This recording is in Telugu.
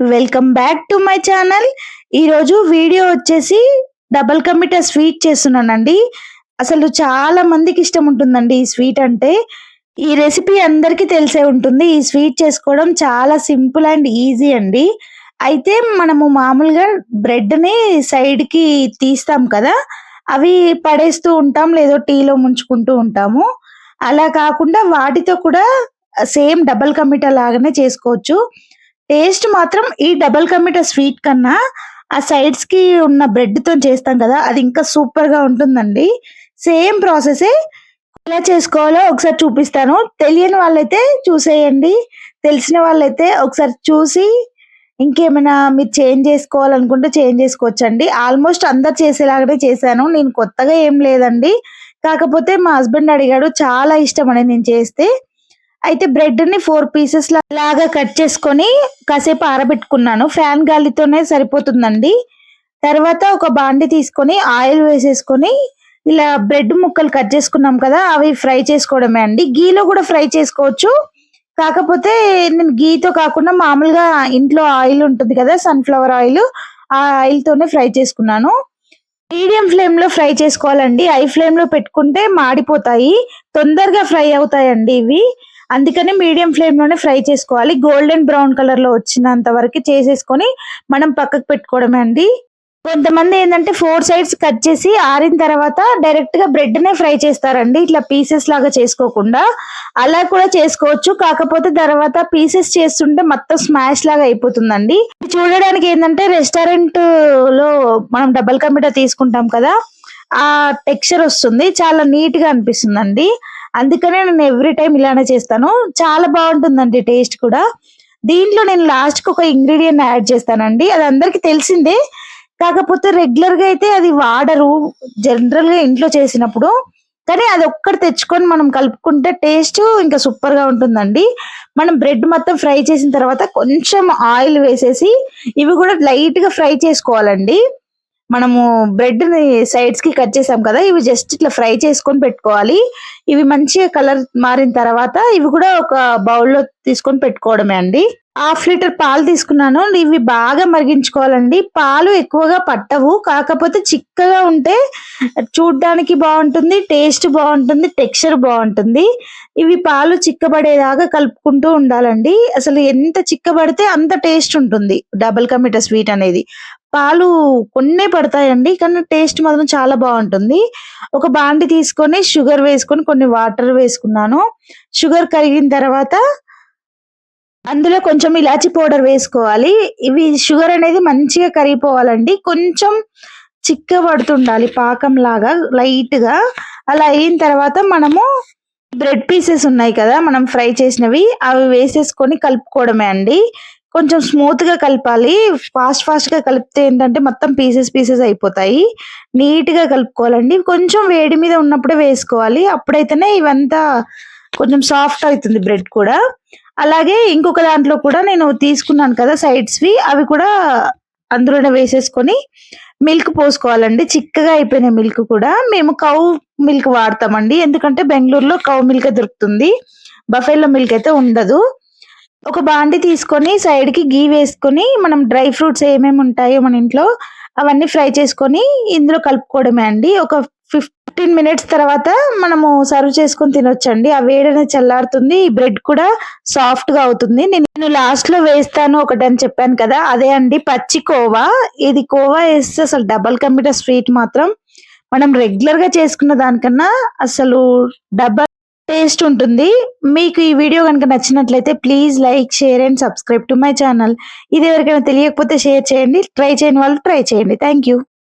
Welcome back to my channel. ఈరోజు వీడియో వచ్చేసి డబల్ కమిటా స్వీట్ చేస్తున్నానండి. అసలు చాలా మందికి ఇష్టం ఉంటుందండి ఈ స్వీట్ అంటే. ఈ రెసిపీ అందరికీ తెలిసే ఉంటుంది. ఈ స్వీట్ చేసుకోవడం చాలా సింపుల్ అండ్ ఈజీ అండి. అయితే మనము మామూలుగా బ్రెడ్ని సైడ్కి తీస్తాం కదా. అవి పడేస్తూ ఉంటాం లేదో టీలో ముంచుకుంటూ ఉంటాము. అలా కాకుండా వాటితో కూడా సేమ్ డబల్ కమిటా లాగానే చేసుకోవచ్చు. టేస్ట్ మాత్రం ఈ డబల్ కమిట స్వీట్ కన్నా ఆ సైడ్స్కి ఉన్న బ్రెడ్తో చేస్తాం కదా అది ఇంకా సూపర్గా ఉంటుందండి. సేమ్ ప్రాసెస్ ఎలా చేసుకోవాలో ఒకసారి చూపిస్తాను. తెలియని వాళ్ళైతే చూసేయండి. తెలిసిన వాళ్ళైతే ఒకసారి చూసి ఇంకేమైనా మీరు చేంజ్ చేసుకోవాలనుకుంటే చేంజ్ చేసుకోవచ్చండి. ఆల్మోస్ట్ అందరు చేసేలాగానే చేశాను. నేను కొత్తగా ఏం లేదండి. కాకపోతే మా హస్బెండ్ అడిగాడు చాలా ఇష్టం అని నేను చేస్తే అయితే బ్రెడ్ని ఫోర్ పీసెస్ లాగా కట్ చేసుకొని కాసేపు ఆరబెట్టుకున్నాను. ఫ్యాన్ గాలితోనే సరిపోతుందండి. తర్వాత ఒక బాండి తీసుకొని ఆయిల్ వేసేసుకొని ఇలా బ్రెడ్ ముక్కలు కట్ చేసుకున్నాం కదా అవి ఫ్రై చేసుకోవడమే అండి. గీలో కూడా ఫ్రై చేసుకోవచ్చు. కాకపోతే నేను గీతో కాకుండా మామూలుగా ఇంట్లో ఆయిల్ ఉంటుంది కదా సన్ఫ్లవర్ ఆయిల్ ఆ ఆయిల్ తోనే ఫ్రై చేసుకున్నాను. మీడియం ఫ్లేమ్లో ఫ్రై చేసుకోవాలండి. హై ఫ్లేమ్లో పెట్టుకుంటే మాడిపోతాయి. తొందరగా ఫ్రై అవుతాయండి ఇవి. అందుకని మీడియం ఫ్లేమ్లోనే ఫ్రై చేసుకోవాలి. గోల్డెన్ బ్రౌన్ కలర్లో వచ్చినంత వరకు చేసేసుకొని మనం పక్కకు పెట్టుకోవడమే అండి. కొంతమంది ఏంటంటే ఫోర్ సైడ్స్ కట్ చేసి ఆరిన తర్వాత డైరెక్ట్గా బ్రెడ్ నే ఫ్రై చేస్తారండి. ఇట్లా పీసెస్ లాగా చేసుకోకుండా అలా కూడా చేసుకోవచ్చు. కాకపోతే తర్వాత పీసెస్ చేస్తుంటే మొత్తం స్మాష్ లాగా అయిపోతుందండి. చూడడానికి ఏంటంటే రెస్టారెంట్లో మనం డబల్ కమిటా తీసుకుంటాం కదా ఆ టెక్స్చర్ వస్తుంది. చాలా నీట్గా అనిపిస్తుందండి. అందుకనే నేను ఎవ్రీ టైం ఇలానే చేస్తాను. చాలా బాగుంటుందండి టేస్ట్ కూడా. దీంట్లో నేను లాస్ట్కి ఒక ఇంగ్రీడియంట్ యాడ్ చేస్తానండి. అది అందరికి తెలిసిందే. కాకపోతే రెగ్యులర్గా అయితే అది వాడరు. జనరల్గా ఇంట్లో చేసినప్పుడు. కానీ అది ఒక్కటి తెచ్చుకొని మనం కలుపుకుంటే టేస్ట్ ఇంకా సూపర్గా ఉంటుందండి. మనం బ్రెడ్ మొత్తం ఫ్రై చేసిన తర్వాత కొంచెం ఆయిల్ వేసేసి ఇవి కూడా లైట్గా ఫ్రై చేసుకోవాలండి. మనము బ్రెడ్ని సైడ్స్కి కట్ చేసాం కదా ఇవి జస్ట్ ఇట్లా ఫ్రై చేసుకొని పెట్టుకోవాలి. ఇవి మంచిగా కలర్ మారిన తర్వాత ఇవి కూడా ఒక బౌల్లో తీసుకొని పెట్టుకోవడమే అండి. హాఫ్ లీటర్ పాలు తీసుకున్నాను. ఇవి బాగా మరిగించుకోవాలండి. పాలు ఎక్కువగా పట్టవు. కాకపోతే చిక్కగా ఉంటే చూడ్డానికి బాగుంటుంది టేస్ట్ బాగుంటుంది టెక్స్చర్ బాగుంటుంది. ఇవి పాలు చిక్కబడేదాకా కలుపుకుంటూ ఉండాలండి. అసలు ఎంత చిక్కబడితే అంత టేస్ట్ ఉంటుంది. డబుల్ కమిటా స్వీట్ అనేది. పాలు కొన్నే పడతాయండి కానీ టేస్ట్ మాత్రం చాలా బాగుంటుంది. ఒక బాండి తీసుకొని షుగర్ వేసుకొని కొన్ని వాటర్ వేసుకున్నాను. షుగర్ కరిగిన తర్వాత అందులో కొంచెం ఇలాచి పౌడర్ వేసుకోవాలి. ఇవి షుగర్ అనేది మంచిగా కరిగిపోవాలండి. కొంచెం చిక్క పడుతుండాలి పాకం లాగా లైట్గా అలా అయిన తర్వాత మనము బ్రెడ్ పీసెస్ ఉన్నాయి కదా మనం ఫ్రై చేసినవి అవి వేసేసుకొని కలుపుకోవడమే అండి. కొంచెం స్మూత్గా కలపాలి. ఫాస్ట్ ఫాస్ట్గా కలిపితే ఏంటంటే మొత్తం పీసెస్ పీసెస్ అయిపోతాయి. నీట్గా కలుపుకోవాలండి. కొంచెం వేడి మీద ఉన్నప్పుడే వేసుకోవాలి. అప్పుడైతేనే ఇవంతా కొంచెం సాఫ్ట్ అవుతుంది బ్రెడ్ కూడా. అలాగే ఇంకొక దాంట్లో కూడా నేను తీసుకున్నాను కదా సైడ్స్ వి అవి కూడా అందులోనే వేసేసుకొని మిల్క్ పోసుకోవాలండి. చిక్కగా అయిపోయిన మిల్క్ కూడా. మేము కౌ మిల్క్ వాడతామండి. ఎందుకంటే బెంగళూరులో కౌ మిల్క్ దొరుకుతుంది. బఫెల్లో మిల్క్ అయితే ఉండదు. ఒక బాండి తీసుకొని సైడ్కి గీ వేసుకొని మనం డ్రై ఫ్రూట్స్ ఏమేమి ఉంటాయో మన ఇంట్లో అవన్నీ ఫ్రై చేసుకొని ఇందులో కలుపుకోవడమే అండి. ఒక ఫిఫ్టీన్ మినిట్స్ తర్వాత మనము సర్వ్ చేసుకొని తినొచ్చండి. ఆ వేడనే చల్లారుతుంది. ఈ బ్రెడ్ కూడా సాఫ్ట్గా అవుతుంది. నేను లాస్ట్లో వేస్తాను. ఒకటి అని చెప్పాను కదా. అదే అండి పచ్చి కోవా. ఇది కోవా వేస్తే అసలు డబల్ కంప్యూటర్ స్వీట్ మాత్రం మనం రెగ్యులర్గా చేసుకున్న దానికన్నా అసలు డబల్ టేస్ట్ ఉంటుంది. మీకు ఈ వీడియో కనుక నచ్చినట్లయితే please like share and subscribe to my channel. ఇది ఎవరికైనా తెలియకపోతే షేర్ చేయండి. ట్రై చేయని వాళ్ళు ట్రై చేయండి. Thank you.